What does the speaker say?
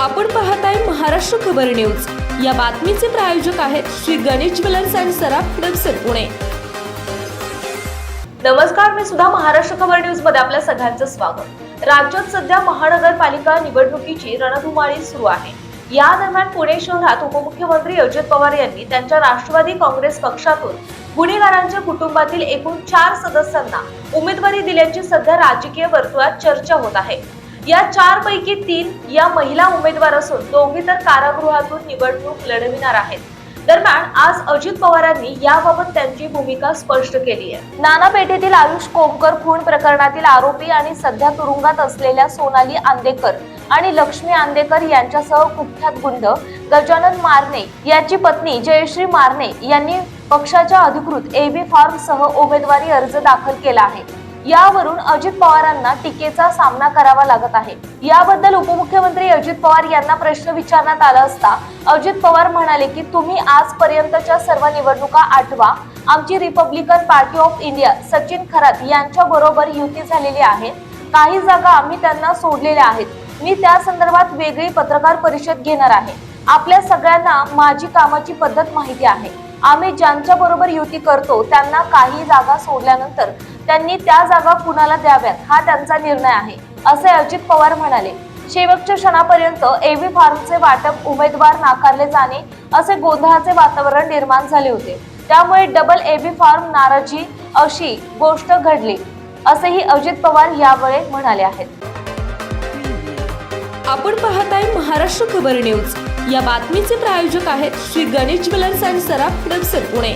आपण पाहताय महाराष्ट्र खबर न्यूज. या बातमीचे प्रायोजक आहेत श्री गणेश ज्वेलर्स अँड सराफ हडपसर पुणे. नमस्कार मी सुद्धा महाराष्ट्र खबर न्यूजमध्ये आपल्या सगळ्यांचं स्वागत. राज्यात सध्या महानगरपालिका निवडणुकीची रणधुमाळी सुरू आहे. या दरम्यान पुणे शहरात उपमुख्यमंत्री अजित पवार यांनी त्यांच्या राष्ट्रवादी काँग्रेस पक्षातून गुन्हेगारांच्या कुटुंबातील एकूण चार सदस्यांना उमेदवारी दिल्याची सध्या राजकीय वर्तुळात चर्चा होत आहे. या चार पैकी तीन या महिला उमेदवार असून दोघी तर कारागृहातून निवडणूक लढविणार आहेत. दरम्यान आज अजित पवारांनी याबाबत त्यांची भूमिका स्पष्ट केली आहे. नाना पेठेतील आयुष कोमकर खून प्रकरणातील आरोपी आणि सध्या तुरुंगात असलेल्या सोनाली आंदेकर आणि लक्ष्मी आंदेकर यांच्यासह कुख्यात गुंड गजानन मारणे याची पत्नी जयश्री मारणे यांनी पक्षाच्या अधिकृत एबी फार्म सह उमेदवारी अर्ज दाखल केला आहे. यावरून अजित पवारांना टीकेचा सामना करावा लागत आहे. याबद्दल उपमुख्यमंत्री अजित पवार यांना प्रश्न विचारण्यात आला असता अजित पवार म्हणाले की तुम्ही आजपर्यंतच्या सर्व निवडणुका आठवा. आमची Republican party of India Sachin Kharat यांच्या बरोबर युती झालेली आहे. काही जागा आम्ही त्यांना सोडलेल्या आहेत. मी त्या संदर्भात वेगळी पत्रकार परिषद घेणार आहे. आपल्या सगळ्यांना माझी कामाची पद्धत माहिती आहे. आम्ही ज्यांच्या बरोबर युती करतो त्यांना काही जागा सोडल्यानंतर त्यांनी त्या जागा कुणाला द्याव्यात? हा त्यांचा निर्णय आहे असे अजित पवार म्हणाले. शेवटच्या क्षणापर्यंत एव्ही फार्मचे वाटप उमेदवार नाकारले जाणे असे गोंधळाचे वातावरण निर्माण झाले होते. त्यामुळे डबल एव्ही फार्म नाराजी अशी गोष्ट घडली असेही अजित पवार यावेळी म्हणाले आहेत. आपण पाहत आहे महाराष्ट्र खबर न्यूज. या बातमीचे प्रायोजक आहेत श्री गणेश ज्वेलर्स अँड सराफ हडपसर पुणे.